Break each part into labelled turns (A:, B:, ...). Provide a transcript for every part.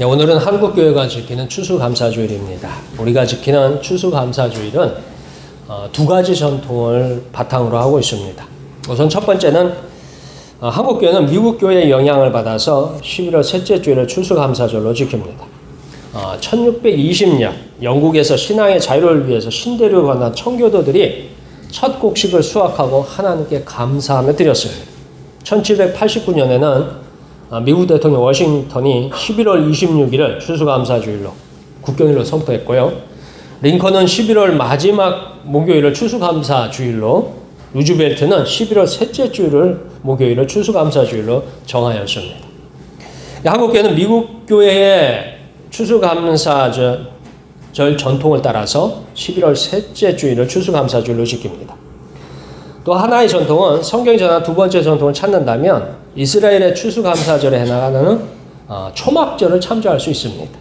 A: 네, 오늘은 한국교회가 지키는 추수감사주일입니다. 우리가 지키는 추수감사주일은 어, 두 가지 전통을 바탕으로 하고 있습니다. 우선 첫 번째는 어, 한국교회는 미국교회의 영향을 받아서 11월 셋째 주일을 추수감사절로 지킵니다. 어, 1620년 영국에서 신앙의 자유를 위해서 신대륙 건넌 청교도들이 첫 곡식을 수확하고 하나님께 감사하며 드렸습니다. 1789년에는 아, 미국 대통령 워싱턴이 11월 26일을 추수감사주일로 국경일로 선포했고요. 링컨은 11월 마지막 목요일을 추수감사주일로, 루즈벨트는 11월 셋째 주일을 목요일을 추수감사주일로 정하였습니다. 한국교회는 미국 교회의 추수감사절 전통을 따라서 11월 셋째 주일을 추수감사주일로 지킵니다. 또 하나의 전통은 성경 전화 두 번째 전통을 찾는다면 이스라엘의 추수감사절에 해당하는 어, 초막절을 참조할 수 있습니다.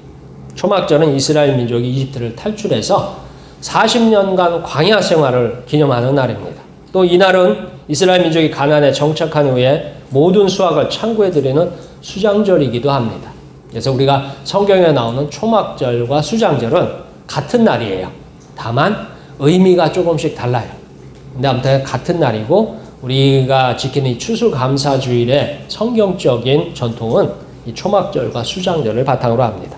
A: 초막절은 이스라엘 민족이 이집트를 탈출해서 40년간 광야 생활을 기념하는 날입니다. 또 이날은 이스라엘 민족이 가난에 정착한 후에 모든 수확을 창고에 드리는 수장절이기도 합니다. 그래서 우리가 성경에 나오는 초막절과 수장절은 같은 날이에요. 다만 의미가 조금씩 달라요. 근데 아무튼 같은 날이고 우리가 지키는 이 추수감사주일의 성경적인 전통은 이 초막절과 수장절을 바탕으로 합니다.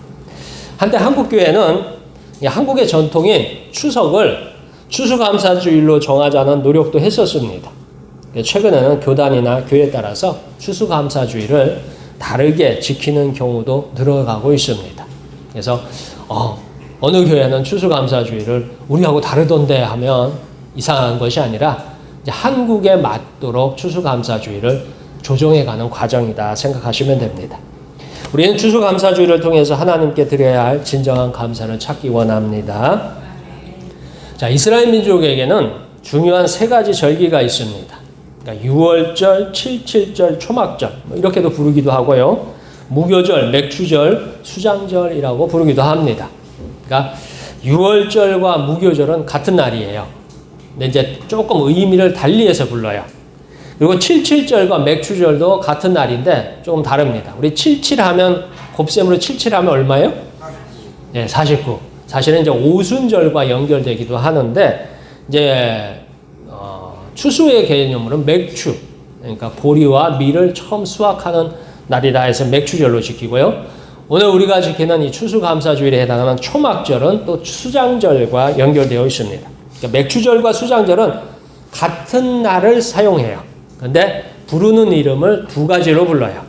A: 한때 한국교회는 한국의 전통인 추석을 추수감사주일로 정하자는 노력도 했었습니다. 최근에는 교단이나 교회에 따라서 추수감사주일을 다르게 지키는 경우도 늘어가고 있습니다. 그래서 어, 어느 교회는 추수감사주일을 우리하고 다르던데 하면 이상한 것이 아니라 한국에 맞도록 추수감사주의를 조정해가는 과정이다 생각하시면 됩니다. 우리는 추수감사주의를 통해서 하나님께 드려야 할 진정한 감사를 찾기 원합니다. 자, 이스라엘 민족에게는 중요한 세 가지 절기가 있습니다. 그러니까 6월절, 77절, 초막절 뭐 이렇게도 부르기도 하고요. 무교절, 맥추절, 수장절이라고 부르기도 합니다. 그러니까 6월절과 무교절은 같은 날이에요. 근데 이제 조금 의미를 달리해서 불러요. 그리고 77절과 맥주절도 같은 날인데 조금 다릅니다. 우리 77하면 곱셈으로 77하면 얼마예요? 네, 49. 사실은 이제 오순절과 연결되기도 하는데 이제 어, 추수의 개념으로는 맥추 그러니까 보리와 밀을 처음 수확하는 날이라 해서 맥추절로 지키고요. 오늘 우리가 지키는 이 추수감사주일에 해당하는 초막절은 또 수장절과 연결되어 있습니다. 그러니까 맥주절과 수장절은 같은 날을 사용해요. 근데 부르는 이름을 두 가지로 불러요.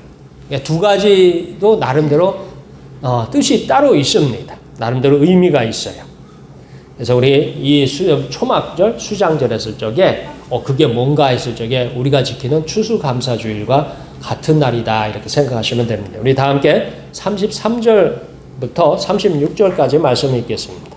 A: 그러니까 두 가지도 나름대로 어, 뜻이 따로 있습니다. 나름대로 의미가 있어요. 그래서 우리 이 수, 초막절, 수장절 했을 적에 어, 그게 뭔가 했을 적에 우리가 지키는 추수감사주일과 같은 날이다 이렇게 생각하시면 됩니다. 우리 다 함께 33절부터 36절까지 말씀 읽겠습니다.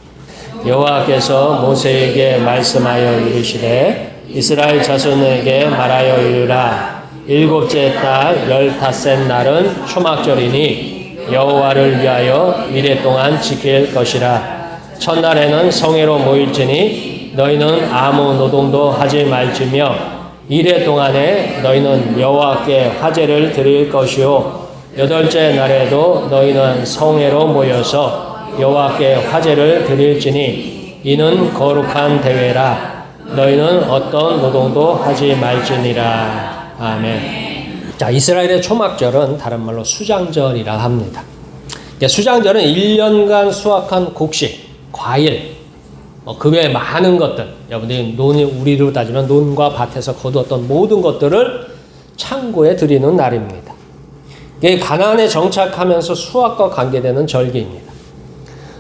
A: 여호와께서 모세에게 말씀하여 이르시되 이스라엘 자손에게 말하여 이르라. 일곱째 달 열닷째 날은 초막절이니 여호와를 위하여 미래 동안 지킬 것이라. 첫날에는 성회로 모일지니 너희는 아무 노동도 하지 말지며 이래 동안에 너희는 여호와께 화제를 드릴 것이요. 여덟째 날에도 너희는 성회로 모여서 여호와께 화제를 드릴지니 이는 거룩한 대회라 너희는 어떤 노동도 하지 말지니라 아멘. 자 이스라엘의 초막절은 다른 말로 수장절이라 합니다. 수장절은 1년간 수확한 곡식, 과일, 뭐 그 외에 많은 것들, 여러분들이 논 우리로 따지면 논과 밭에서 거두었던 모든 것들을 창고에 드리는 날입니다. 가나안에 정착하면서 수확과 관계되는 절기입니다.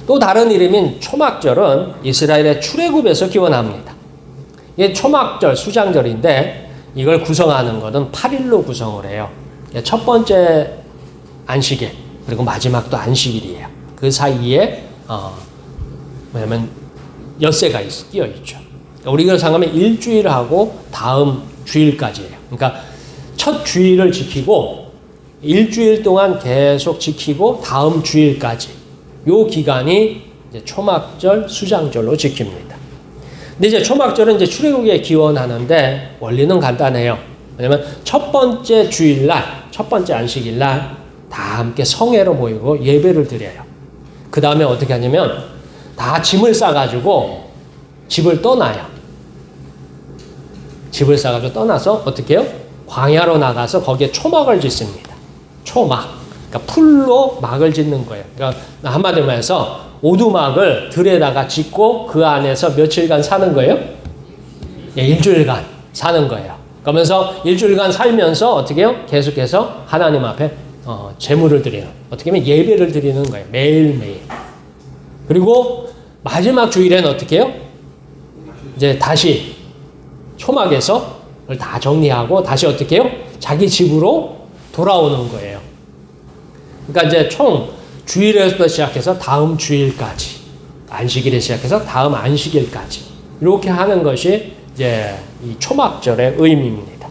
A: 또 다른 이름인 초막절은 이스라엘의 출애굽에서 기원합니다. 이게 초막절, 수장절인데 이걸 구성하는 것은 8일로 구성을 해요. 첫 번째 안식일 그리고 마지막도 안식일이에요. 그 사이에 어, 뭐냐면 엿새가 끼어 있죠. 우리가 생각하면 일주일하고 다음 주일까지예요. 그러니까 첫 주일을 지키고 일주일 동안 계속 지키고 다음 주일까지 요 기간이 이제 초막절, 수장절로 지킵니다. 근데 이제 초막절은 이제 출애굽에 기원하는데 원리는 간단해요. 왜냐면 첫 번째 주일날, 첫 번째 안식일날 다 함께 성회로 모이고 예배를 드려요. 그 다음에 어떻게 하냐면 다 짐을 싸가지고 집을 떠나요. 집을 싸가지고 떠나서 어떻게 해요? 광야로 나가서 거기에 초막을 짓습니다. 초막. 그러니까 풀로 막을 짓는 거예요. 그러니까 한마디로 해서 오두막을 들에다가 짓고 그 안에서 며칠간 사는 거예요? 예, 일주일간 사는 거예요. 그러면서 일주일간 살면서 어떻게 해요? 계속해서 하나님 앞에 어, 제물을 드리는 어떻게 보면 예배를 드리는 거예요. 매일매일. 그리고 마지막 주일에는 어떻게 해요? 이제 다시 초막에서 다 정리하고 다시 어떻게 해요? 자기 집으로 돌아오는 거예요. 그러니까 이제 총 주일에서부터 시작해서 다음 주일까지 안식일에 시작해서 다음 안식일까지 이렇게 하는 것이 이제 이 초막절의 의미입니다.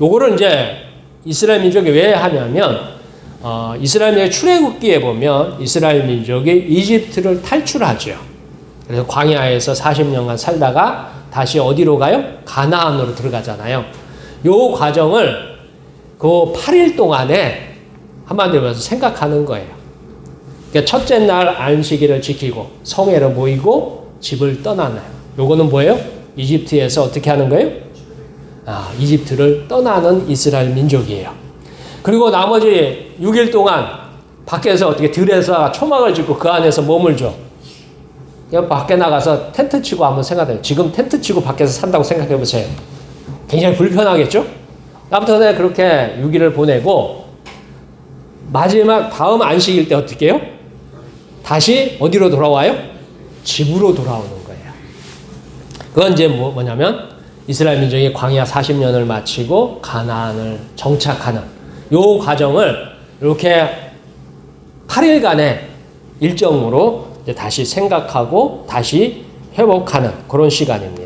A: 요거를 이제 이스라엘 민족이 왜 하냐면 어, 이스라엘 민족 출애굽기에 보면 이스라엘 민족이 이집트를 탈출하죠. 그래서 광야에서 40년간 살다가 다시 어디로 가요? 가나안으로 들어가잖아요. 요 과정을 그 8일 동안에 한마디로 해서 생각하는 거예요. 그러니까 첫째 날 안식일을 지키고 성회로 모이고 집을 떠나나요. 요거는 뭐예요? 이집트에서 어떻게 하는 거예요? 아, 이집트를 떠나는 이스라엘 민족이에요. 그리고 나머지 6일 동안 밖에서 어떻게 들에서 초막을 짓고 그 안에서 머물죠. 밖에 나가서 텐트 치고 한번 생각해요. 지금 텐트 치고 밖에서 산다고 생각해 보세요. 굉장히 불편하겠죠? 아무튼 그렇게 6일을 보내고 마지막 다음 안식일 때 어떻게 해요? 다시 어디로 돌아와요? 집으로 돌아오는 거예요. 그건 이제 뭐, 뭐냐면 이스라엘 민족이 광야 40년을 마치고 가나안을 정착하는 요 과정을 이렇게 8일간의 일정으로 이제 다시 생각하고 다시 회복하는 그런 시간입니다.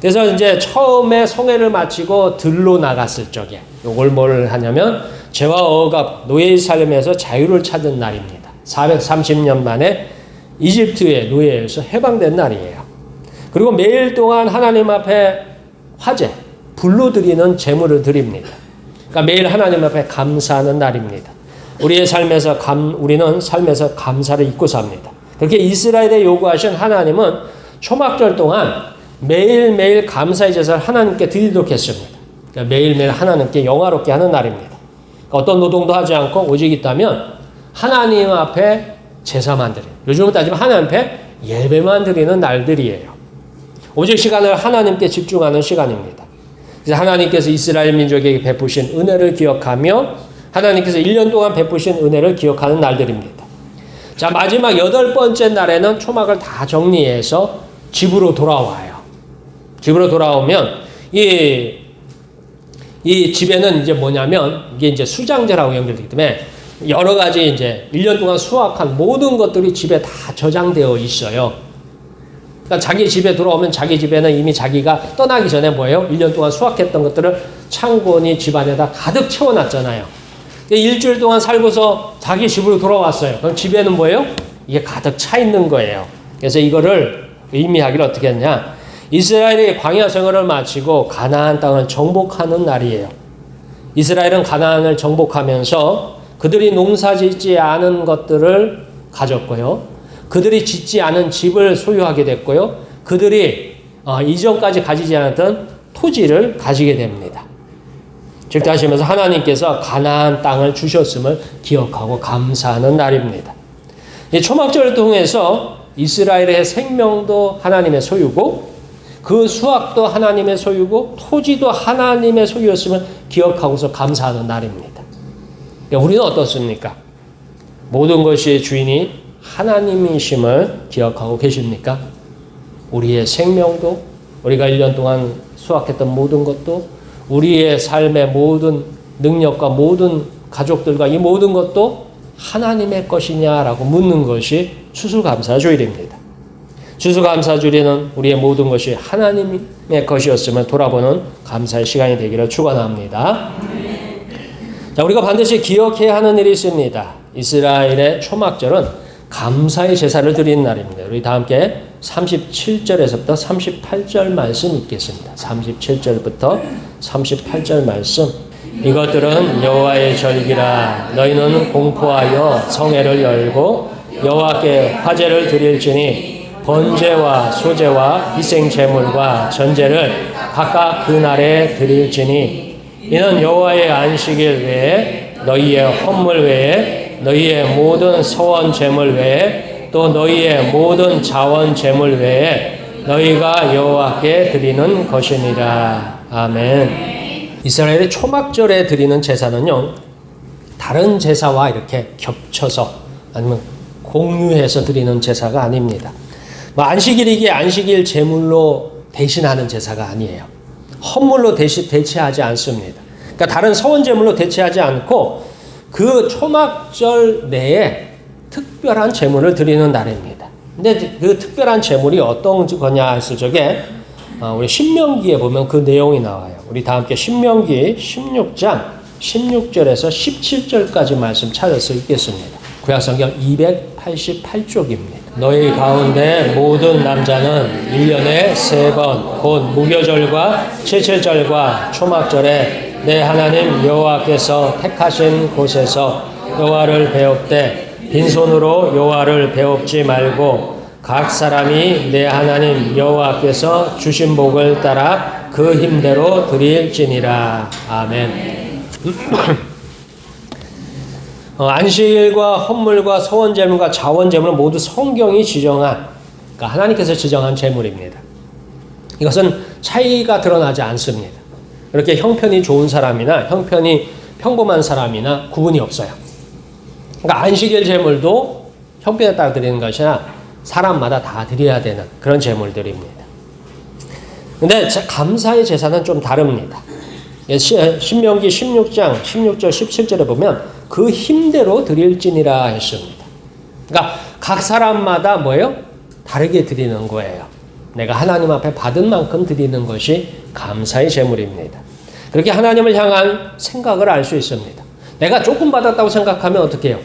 A: 그래서 이제 처음에 성회를 마치고 들로 나갔을 적에 요걸 뭘 하냐면 죄와 억압, 노예의 삶에서 자유를 찾은 날입니다. 430년 만에 이집트의 노예에서 해방된 날이에요. 그리고 매일 동안 하나님 앞에 화제, 불로 드리는 제물을 드립니다. 그러니까 매일 하나님 앞에 감사하는 날입니다. 우리의 삶에서 감, 우리는 삶에서 감사를 잊고 삽니다. 그렇게 이스라엘에 요구하신 하나님은 초막절 동안 매일매일 감사의 제사를 하나님께 드리도록 했습니다. 그러니까 매일매일 하나님께 영화롭게 하는 날입니다. 그러니까 어떤 노동도 하지 않고 오직 있다면 하나님 앞에 제사만 드려요. 요즘은 따지면 하나님 앞에 예배만 드리는 날들이에요. 오직 시간을 하나님께 집중하는 시간입니다. 그래서 하나님께서 이스라엘 민족에게 베푸신 은혜를 기억하며 하나님께서 1년 동안 베푸신 은혜를 기억하는 날들입니다. 자, 마지막 여덟 번째 날에는 초막을 다 정리해서 집으로 돌아와요. 집으로 돌아오면 이, 이 집에는 이제 뭐냐면 이게 이제 수장제라고 연결되기 때문에 여러 가지 이제 1년 동안 수확한 모든 것들이 집에 다 저장되어 있어요. 그러니까 자기 집에 돌아오면 자기 집에는 이미 자기가 떠나기 전에 뭐예요? 1년 동안 수확했던 것들을 창고니 집안에다 가득 채워놨잖아요. 일주일 동안 살고서 자기 집으로 돌아왔어요. 그럼 집에는 뭐예요? 이게 가득 차 있는 거예요. 그래서 이거를 의미하기를 어떻게 했냐? 이스라엘이 광야 생활을 마치고 가나안 땅을 정복하는 날이에요. 이스라엘은 가나안을 정복하면서 그들이 농사짓지 않은 것들을 가졌고요. 그들이 짓지 않은 집을 소유하게 됐고요. 그들이 어, 이전까지 가지지 않았던 토지를 가지게 됩니다. 즉 하시면서 하나님께서 가나안 땅을 주셨음을 기억하고 감사하는 날입니다. 이 초막절을 통해서 이스라엘의 생명도 하나님의 소유고 그 수확도 하나님의 소유고 토지도 하나님의 소유였음을 기억하고서 감사하는 날입니다. 우리는 어떻습니까? 모든 것이 주인이 하나님이심을 기억하고 계십니까? 우리의 생명도 우리가 1년 동안 수확했던 모든 것도 우리의 삶의 모든 능력과 모든 가족들과 이 모든 것도 하나님의 것이냐라고 묻는 것이 추수감사주일입니다. 추수감사주일에는 우리의 모든 것이 하나님의 것이었음을 돌아보는 감사의 시간이 되기를 축원합니다. 자, 우리가 반드시 기억해야 하는 일이 있습니다. 이스라엘의 초막절은 감사의 제사를 드리는 날입니다. 우리 다 함께 37절에서부터 38절 말씀 읽겠습니다. 37절부터 38절 말씀. 이것들은 여호와의 절기라 너희는 공포하여 성회를 열고 여호와께 화제를 드릴지니 번제와 소제와 희생 제물과 전제를 각각 그 날에 드릴지니 이는 여호와의 안식일 외에 너희의 헌물 외에 너희의 모든 서원 제물 외에 또 너희의 모든 자원 제물 외에 너희가 여호와께 드리는 것이니라 아멘. 이스라엘의 초막절에 드리는 제사는요, 다른 제사와 이렇게 겹쳐서 아니면 공유해서 드리는 제사가 아닙니다. 뭐 안식일이기에 안식일 제물로 대신하는 제사가 아니에요. 헌물로 대시, 대체하지 않습니다. 그러니까 다른 서원 제물로 대체하지 않고 그 초막절 내에 특별한 제물을 드리는 날입니다. 근데 그 특별한 제물이 어떤 거냐 해서 저게 어, 우리 신명기에 보면 그 내용이 나와요. 우리 다 함께 신명기 16장 16절에서 17절까지 말씀 찾아서 읽겠습니다. 구약성경 288쪽입니다. 너희 가운데 모든 남자는 1년에 세 번 곧 무교절과 칠칠절과 초막절에 내 하나님 여호와께서 택하신 곳에서 여호와를 배웁되 빈손으로 여호와를 배웁지 말고 각 사람이 내 하나님 여호와께서 주신 복을 따라 그 힘대로 드릴지니라 아멘. 어, 안식일과 헌물과 서원 제물과 자원 제물은 모두 성경이 지정한 그러니까 하나님께서 지정한 제물입니다. 이것은 차이가 드러나지 않습니다. 그렇게 형편이 좋은 사람이나 형편이 평범한 사람이나 구분이 없어요. 그러니까 안식일 제물도 형편에 따라 드리는 것이 아니라 사람마다 다 드려야 되는 그런 제물들입니다. 근데 감사의 제사는 좀 다릅니다. 신명기 16장 16절 17절에 보면 그 힘대로 드릴지니라 했습니다. 그러니까 각 사람마다 뭐예요? 다르게 드리는 거예요. 내가 하나님 앞에 받은 만큼 드리는 것이 감사의 제물입니다. 그렇게 하나님을 향한 생각을 알 수 있습니다. 내가 조금 받았다고 생각하면 어떻게 해요?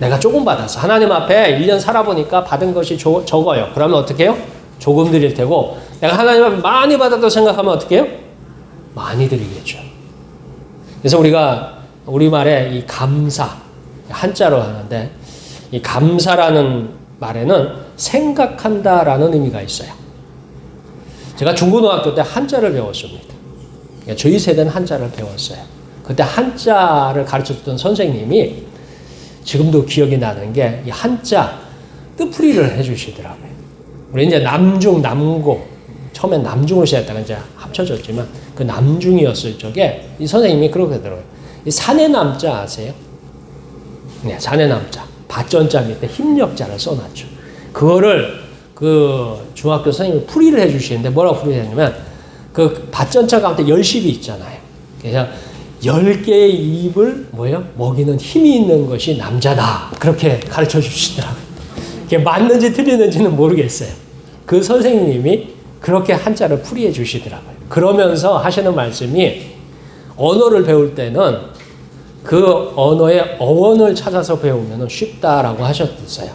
A: 내가 조금 받았어. 하나님 앞에 1년 살아보니까 받은 것이 조, 적어요. 그러면 어떻게 해요? 조금 드릴 테고, 내가 하나님 앞에 많이 받았다고 생각하면 어떻게 해요? 많이 드리겠죠. 그래서 우리가 우리말에 이 감사, 한자로 하는데, 이 감사라는 말에는 생각한다라는 의미가 있어요. 제가 중고등학교 때 한자를 배웠습니다. 그러니까 저희 세대는 한자를 배웠어요. 그때 한자를 가르쳐 줬던 선생님이 지금도 기억이 나는 게 이 한자 뜻풀이를 해주시더라고요. 우리 이제 남중, 남고 처음엔 남중으로 시작했다가 이제 합쳐졌지만 그 남중이었을 적에 이 선생님이 그렇게 하더라고요. 이 산의 남자 아세요? 네, 산의 남자. 밭전자 밑에 힘력자를 써놨죠. 그거를 그 중학교 선생님이 풀이를 해주시는데 뭐라고 풀이를 했냐면 그 밭전자 가운데 열십이 있잖아요. 그래서 열 개의 입을 뭐예요? 먹이는 힘이 있는 것이 남자다. 그렇게 가르쳐 주시더라고요. 이게 맞는지 틀리는지는 모르겠어요. 그 선생님이 그렇게 한자를 풀이해 주시더라고요. 그러면서 하시는 말씀이 언어를 배울 때는 그 언어의 어원을 찾아서 배우면 쉽다라고 하셨어요.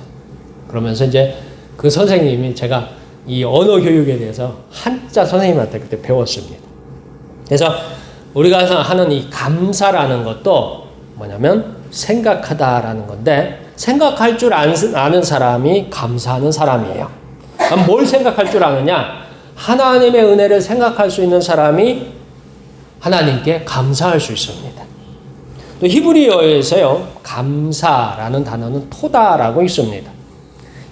A: 그러면서 이제 그 선생님이 제가 이 언어 교육에 대해서 한자 선생님한테 그때 배웠습니다. 그래서 우리가 하는 이 감사라는 것도 뭐냐면 생각하다라는 건데 생각할 줄 아는 사람이 감사하는 사람이에요. 뭘 생각할 줄 아느냐? 하나님의 은혜를 생각할 수 있는 사람이 하나님께 감사할 수 있습니다. 또 히브리어에서요, 감사라는 단어는 토다라고 있습니다.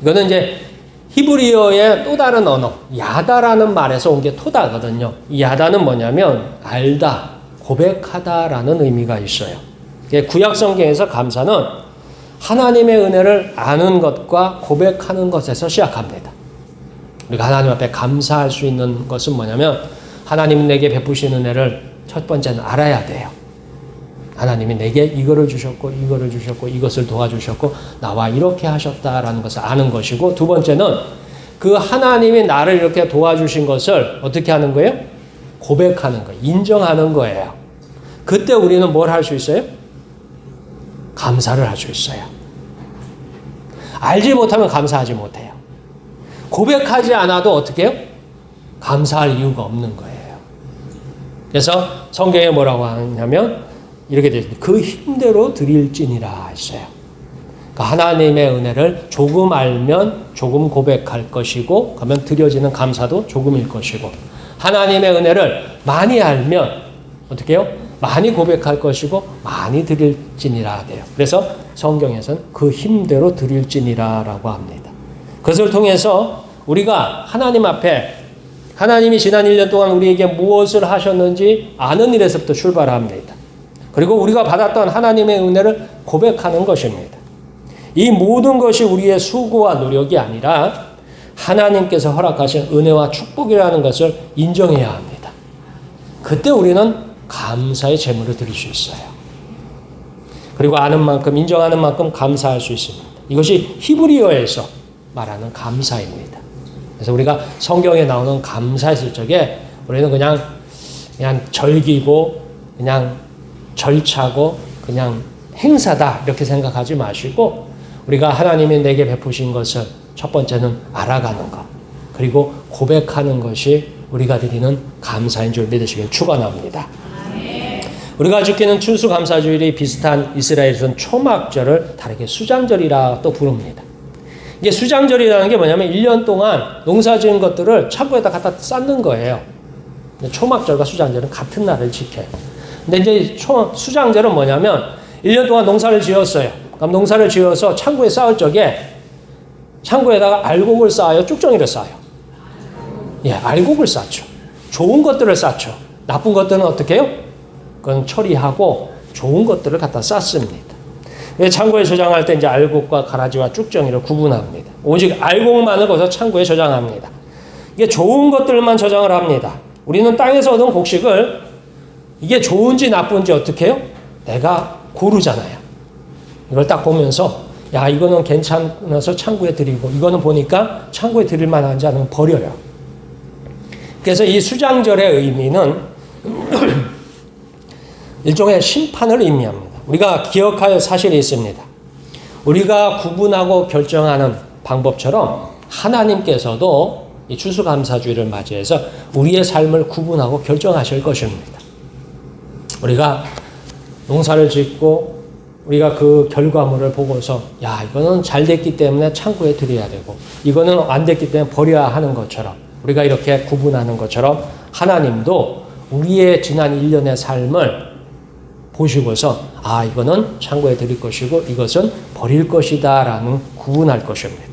A: 이거는 이제 히브리어의 또 다른 언어, 야다라는 말에서 온 게 토다거든요. 이 야다는 뭐냐면 알다, 고백하다라는 의미가 있어요. 구약 성경에서 감사는 하나님의 은혜를 아는 것과 고백하는 것에서 시작합니다. 우리가 하나님 앞에 감사할 수 있는 것은 뭐냐면 하나님 내게 베푸신 은혜를 첫 번째는 알아야 돼요. 하나님이 내게 이거를 주셨고 이거를 주셨고 이것을 도와주셨고 나와 이렇게 하셨다라는 것을 아는 것이고 두 번째는 그 하나님이 나를 이렇게 도와주신 것을 어떻게 하는 거예요? 고백하는 거예요. 인정하는 거예요. 그때 우리는 뭘 할 수 있어요? 감사를 할 수 있어요. 알지 못하면 감사하지 못해요. 고백하지 않아도 어떻게 해요? 감사할 이유가 없는 거예요. 그래서 성경에 뭐라고 하냐면 이렇게 있습니다. 그 힘대로 드릴지니라 했어요. 그러니까 하나님의 은혜를 조금 알면 조금 고백할 것이고 그러면 드려지는 감사도 조금일 것이고 하나님의 은혜를 많이 알면 어떻게 해요? 많이 고백할 것이고 많이 드릴지니라 돼요. 그래서 성경에서는 그 힘대로 드릴지니라라고 합니다. 그것을 통해서 우리가 하나님 앞에 하나님이 지난 1년 동안 우리에게 무엇을 하셨는지 아는 일에서부터 출발합니다. 그리고 우리가 받았던 하나님의 은혜를 고백하는 것입니다. 이 모든 것이 우리의 수고와 노력이 아니라 하나님께서 허락하신 은혜와 축복이라는 것을 인정해야 합니다. 그때 우리는 감사의 제물을 드릴 수 있어요. 그리고 아는 만큼, 인정하는 만큼 감사할 수 있습니다. 이것이 히브리어에서 말하는 감사입니다. 그래서 우리가 성경에 나오는 감사했을 적에 우리는 그냥 그냥 절기고 그냥 절차고 그냥 행사다 이렇게 생각하지 마시고 우리가 하나님이 내게 베푸신 것을 첫 번째는 알아가는 것 그리고 고백하는 것이 우리가 드리는 감사인 줄 믿으시길 축원합니다. 우리가 지키는 추수감사주일이 비슷한 이스라엘에서는 초막절을 다르게 수장절이라 또 부릅니다. 이게 수장절이라는 게 뭐냐면 1년 동안 농사 지은 것들을 창고에다 갖다 쌓는 거예요. 초막절과 수장절은 같은 날을 지켜요. 근데 이제 초, 수장절은 뭐냐면 1년 동안 농사를 지었어요. 그럼 농사를 지어서 창고에 쌓을 적에 창고에다가 알곡을 쌓아요, 쭉정이를 쌓아요. 예, 알곡을 쌓죠. 좋은 것들을 쌓죠. 나쁜 것들은 어떻게 해요? 그건 처리하고 좋은 것들을 갖다 쌓습니다. 창고에 저장할 때 이제 알곡과 가라지와 쭉정이를 구분합니다. 오직 알곡만을 거기서 창고에 저장합니다. 이게 좋은 것들만 저장을 합니다. 우리는 땅에서 얻은 곡식을 이게 좋은지 나쁜지 어떻게 해요? 내가 고르잖아요. 이걸 딱 보면서 야 이거는 괜찮아서 창고에 드리고 이거는 보니까 창고에 드릴 만한지 않으면 버려요. 그래서 이 수장절의 의미는 일종의 심판을 의미합니다. 우리가 기억할 사실이 있습니다. 우리가 구분하고 결정하는 방법처럼 하나님께서도 이 추수감사주의를 맞이해서 우리의 삶을 구분하고 결정하실 것입니다. 우리가 농사를 짓고 우리가 그 결과물을 보고서 야 이거는 잘 됐기 때문에 창고에 드려야 되고 이거는 안 됐기 때문에 버려야 하는 것처럼 우리가 이렇게 구분하는 것처럼 하나님도 우리의 지난 1년의 삶을 보시고서 아 이거는 창고에 드릴 것이고 이것은 버릴 것이다 라는 구분할 것입니다.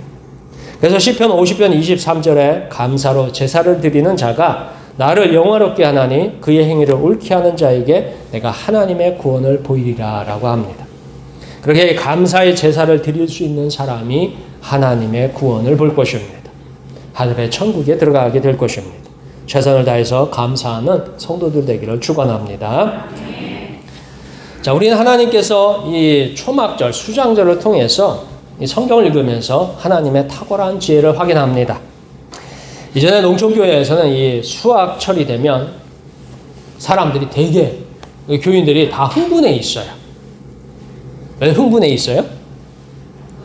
A: 그래서 시편 50편 23절에 감사로 제사를 드리는 자가 나를 영화롭게 하나니 그의 행위를 옳게 하는 자에게 내가 하나님의 구원을 보이리라라고 합니다. 그렇게 감사의 제사를 드릴 수 있는 사람이 하나님의 구원을 볼 것입니다. 하늘의 천국에 들어가게 될 것입니다. 최선을 다해서 감사하는 성도들 되기를 축원합니다. 자, 우리는 하나님께서 이 초막절, 수장절을 통해서 이 성경을 읽으면서 하나님의 탁월한 지혜를 확인합니다. 이전에 농촌교회에서는 이 수학철이 되면 사람들이 대개 교인들이 다 흥분해 있어요. 왜 흥분해 있어요?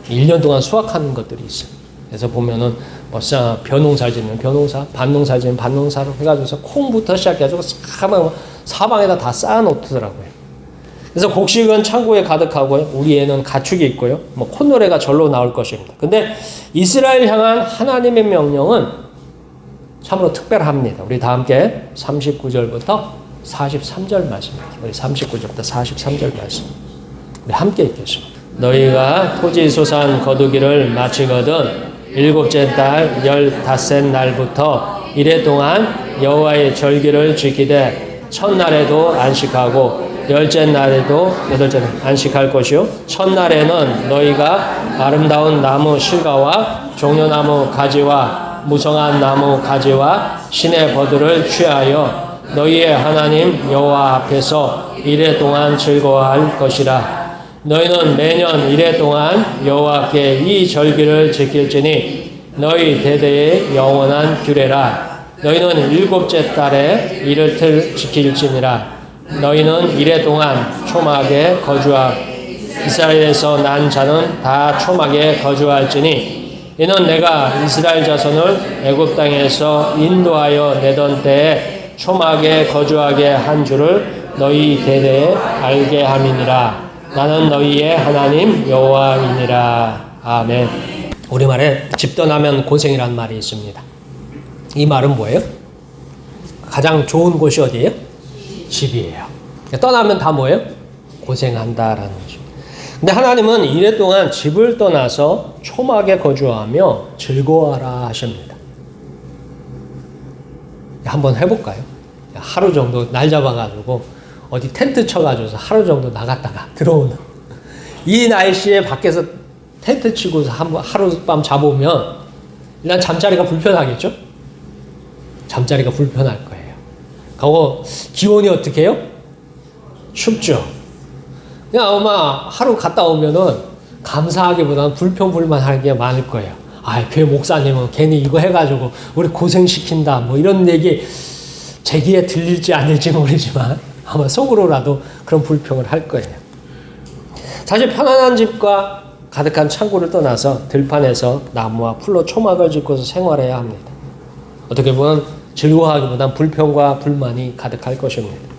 A: 1년 동안 수확하는 것들이 있어요. 그래서 보면은 벌써 벼농사 짓는 벼농사, 밭농사 짓는 밭농사로 해가지고서 콩부터 시작해가지고 사방에다 다 쌓아놓더라고요. 그래서 곡식은 창고에 가득하고요. 우리 애는 가축이 있고요. 뭐 콧노래가 절로 나올 것입니다. 근데 이스라엘 향한 하나님의 명령은 참으로 특별합니다. 우리 다 함께 39절부터 43절 말씀입니다. 우리 39절부터 43절 말씀. 우리 함께 읽겠습니다. 너희가 토지 소산 거두기를 마치거든 일곱째 달 열다섯 날부터 이래 동안 여호와의 절기를 지키되 첫날에도 안식하고 열째 날에도 여덟째 날 안식할 것이요 첫날에는 너희가 아름다운 나무 실과와 종려나무 가지와 무성한 나무 가지와 신의 버들을 취하여 너희의 하나님 여호와 앞에서 이래 동안 즐거워할 것이라. 너희는 매년 이래 동안 여호와께 이 절기를 지킬지니 너희 대대의 영원한 규례라. 너희는 일곱째 달에 이를 지킬지니라. 너희는 이래 동안 초막에 거주하 이스라엘에서 난 자는 다 초막에 거주할지니 이는 내가 이스라엘 자손을 애굽 땅에서 인도하여 내던 때에 초막에 거주하게 한 줄을 너희 대대에 알게 함이니라. 나는 너희의 하나님 여호와이니라. 아멘. 우리말에 집 떠나면 고생이란 말이 있습니다. 이 말은 뭐예요? 가장 좋은 곳이 어디예요? 집이에요. 떠나면 다 뭐예요? 고생한다라는 거죠. 근데 하나님은 이래 동안 집을 떠나서 초막에 거주하며 즐거워하라 하십니다. 한번 해볼까요? 하루 정도 날 잡아가지고 어디 텐트 쳐가지고서 하루 정도 나갔다가 들어오는 이 날씨에 밖에서 텐트 치고서 한번 하룻밤 자보면 일단 잠자리가 불편하겠죠? 잠자리가 불편할 거예요. 그리고 기온이 어떻게 해요? 춥죠. 그냥 아마 하루 갔다 오면은 감사하기보다는 불평불만할 게 많을 거예요. 아, 교회 목사님은 괜히 이거 해가지고 우리 고생시킨다. 뭐 이런 얘기 제 귀에 들릴지 아닐지 모르지만 아마 속으로라도 그런 불평을 할 거예요. 사실 편안한 집과 가득한 창고를 떠나서 들판에서 나무와 풀로 초막을 짓고서 생활해야 합니다. 어떻게 보면 즐거워하기보단 불평과 불만이 가득할 것입니다.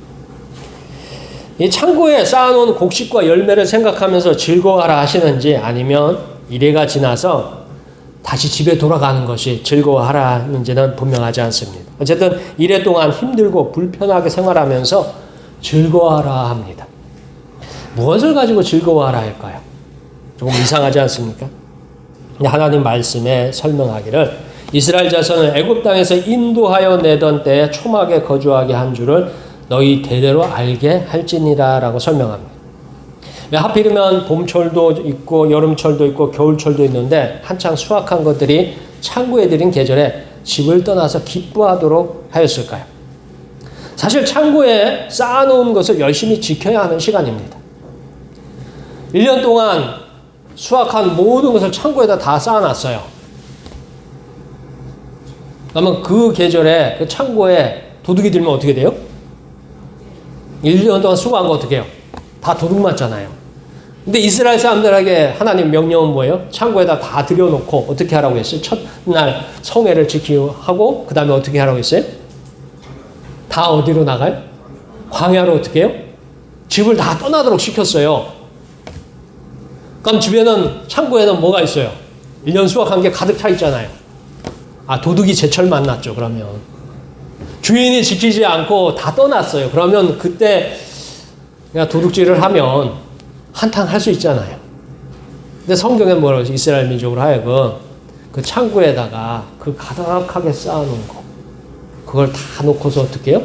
A: 이 창고에 쌓아놓은 곡식과 열매를 생각하면서 즐거워하라 하시는지 아니면 이래가 지나서 다시 집에 돌아가는 것이 즐거워하라는지는 분명하지 않습니다. 어쨌든 이래 동안 힘들고 불편하게 생활하면서 즐거워하라 합니다. 무엇을 가지고 즐거워하라 할까요? 조금 이상하지 않습니까? 하나님 말씀에 설명하기를 이스라엘 자손을 애굽 땅에서 인도하여 내던 때에 초막에 거주하게 한 줄을 너희 대대로 알게 할지니라 라고 설명합니다. 왜 하필이면 봄철도 있고 여름철도 있고 겨울철도 있는데 한창 수확한 것들이 창고에 들인 계절에 집을 떠나서 기뻐하도록 하였을까요? 사실 창고에 쌓아놓은 것을 열심히 지켜야 하는 시간입니다. 1년 동안 수확한 모든 것을 창고에다 다 쌓아놨어요. 그러면 그 계절에 그 창고에 도둑이 들면 어떻게 돼요? 1년 동안 수고한 거 어떻게 해요? 다 도둑 맞잖아요. 근데 이스라엘 사람들에게 하나님 명령은 뭐예요? 창고에다 다 들여놓고 어떻게 하라고 했어요? 첫날 성회를 지키고 하고 그 다음에 어떻게 하라고 했어요? 다 어디로 나가요? 광야로 어떻게 해요? 집을 다 떠나도록 시켰어요. 그럼 집에는 창고에는 뭐가 있어요? 1년 수확한 게 가득 차 있잖아요. 아 도둑이 제철 만났죠. 그러면 주인이 지키지 않고 다 떠났어요. 그러면 그때 그냥 도둑질을 하면 한탕 할 수 있잖아요. 근데 성경에 뭐라고? 이스라엘 민족으로 하여금 그 창고에다가 그 가득하게 쌓아놓은 거 그걸 다 놓고서 어떻게 해요?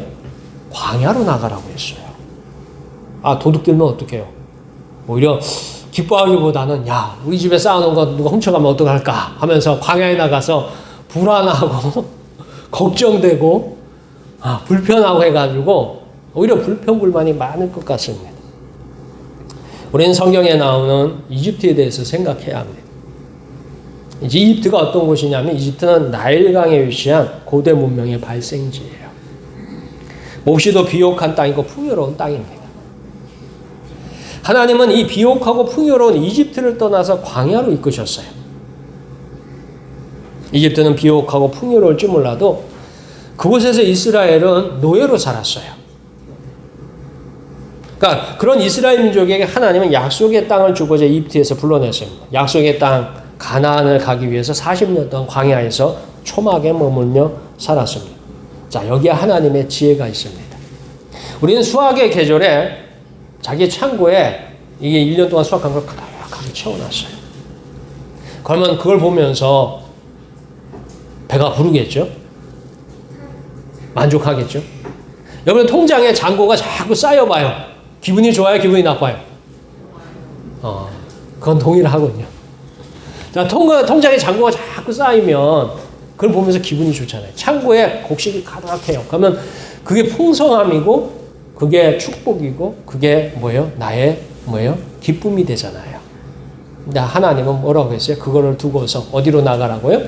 A: 광야로 나가라고 했어요. 아 도둑들면 어떻게 해요? 오히려 기뻐하기보다는 야 우리 집에 쌓아놓은 거 누가 훔쳐가면 어떡할까 하면서 광야에 나가서 불안하고 걱정되고 아, 불편하고 해가지고 오히려 불평불만이 많을 것 같습니다. 우리는 성경에 나오는 이집트에 대해서 생각해야 합니다. 이집트가 어떤 곳이냐면 이집트는 나일강에 위치한 고대 문명의 발생지예요. 몹시도 비옥한 땅이고 풍요로운 땅입니다. 하나님은 이 비옥하고 풍요로운 이집트를 떠나서 광야로 이끄셨어요. 이집트는 비옥하고 풍요로울지 몰라도 그곳에서 이스라엘은 노예로 살았어요. 그러니까 그런 이스라엘 민족에게 하나님은 약속의 땅을 주고자 이집트에서 불러냈습니다. 약속의 땅 가나안을 가기 위해서 40년 동안 광야에서 초막에 머물며 살았습니다. 자, 여기에 하나님의 지혜가 있습니다. 우리는 수학의 계절에 자기 창고에 이게 1년 동안 수확한 걸 가득하게 채워놨어요. 그러면 그걸 보면서 배가 부르겠죠? 만족하겠죠? 여러분 통장에 잔고가 자꾸 쌓여봐요. 기분이 좋아요? 기분이 나빠요? 어, 그건 동일하군요. 자, 통, 통장에 잔고가 자꾸 쌓이면 그걸 보면서 기분이 좋잖아요. 창고에 곡식이 가득해요. 그러면 그게 풍성함이고 그게 축복이고 그게 뭐예요? 나의 뭐예요? 기쁨이 되잖아요. 근데 하나님은 뭐라고 했어요? 그거를 두고서 어디로 나가라고요?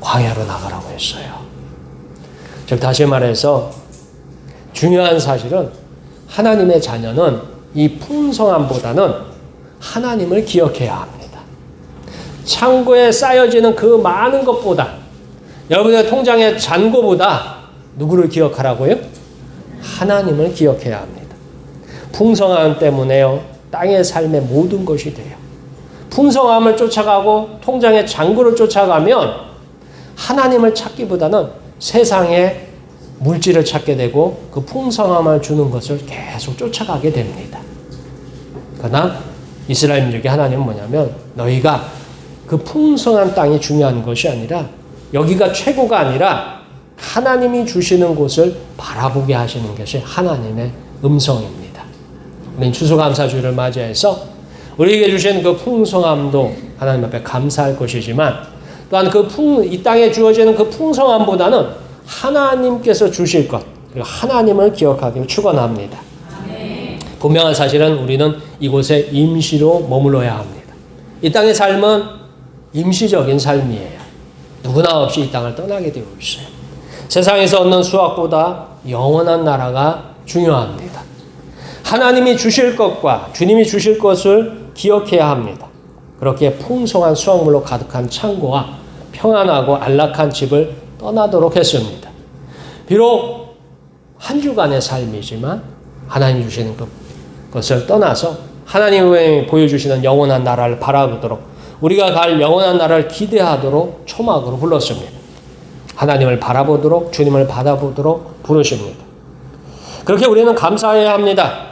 A: 광야로 나가라고 했어요. 즉 다시 말해서 중요한 사실은 하나님의 자녀는 이 풍성함보다는 하나님을 기억해야 합니다. 창고에 쌓여지는 그 많은 것보다 여러분의 통장의 잔고보다 누구를 기억하라고요? 하나님을 기억해야 합니다. 풍성함 때문에요. 땅의 삶의 모든 것이 돼요. 풍성함을 쫓아가고 통장의 장구를 쫓아가면 하나님을 찾기보다는 세상의 물질을 찾게 되고 그 풍성함을 주는 것을 계속 쫓아가게 됩니다. 그러나 이스라엘 민족의 하나님은 뭐냐면 너희가 그 풍성한 땅이 중요한 것이 아니라 여기가 최고가 아니라 하나님이 주시는 곳을 바라보게 하시는 것이 하나님의 음성입니다. 우리는 추수감사주를 맞이해서 우리에게 주신 그 풍성함도 하나님 앞에 감사할 것이지만 또한 그 풍, 이 땅에 주어지는 그 풍성함보다는 하나님께서 주실 것, 그리고 하나님을 기억하기를 축원합니다. 분명한 사실은 우리는 이곳에 임시로 머물러야 합니다. 이 땅의 삶은 임시적인 삶이에요. 누구나 없이 이 땅을 떠나게 되고 있어요. 세상에서 얻는 수확보다 영원한 나라가 중요합니다. 하나님이 주실 것과 주님이 주실 것을 기억해야 합니다. 그렇게 풍성한 수확물로 가득한 창고와 평안하고 안락한 집을 떠나도록 했습니다. 비록 한 주간의 삶이지만 하나님 주시는 그 것을 떠나서 하나님이 보여주시는 영원한 나라를 바라보도록 우리가 갈 영원한 나라를 기대하도록 초막으로 불렀습니다. 하나님을 바라보도록 주님을 받아보도록 부르십니다. 그렇게 우리는 감사해야 합니다.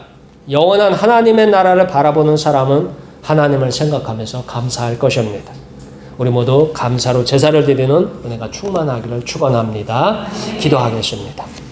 A: 영원한 하나님의 나라를 바라보는 사람은 하나님을 생각하면서 감사할 것입니다. 우리 모두 감사로 제사를 드리는 은혜가 충만하기를 축원합니다. 기도하겠습니다.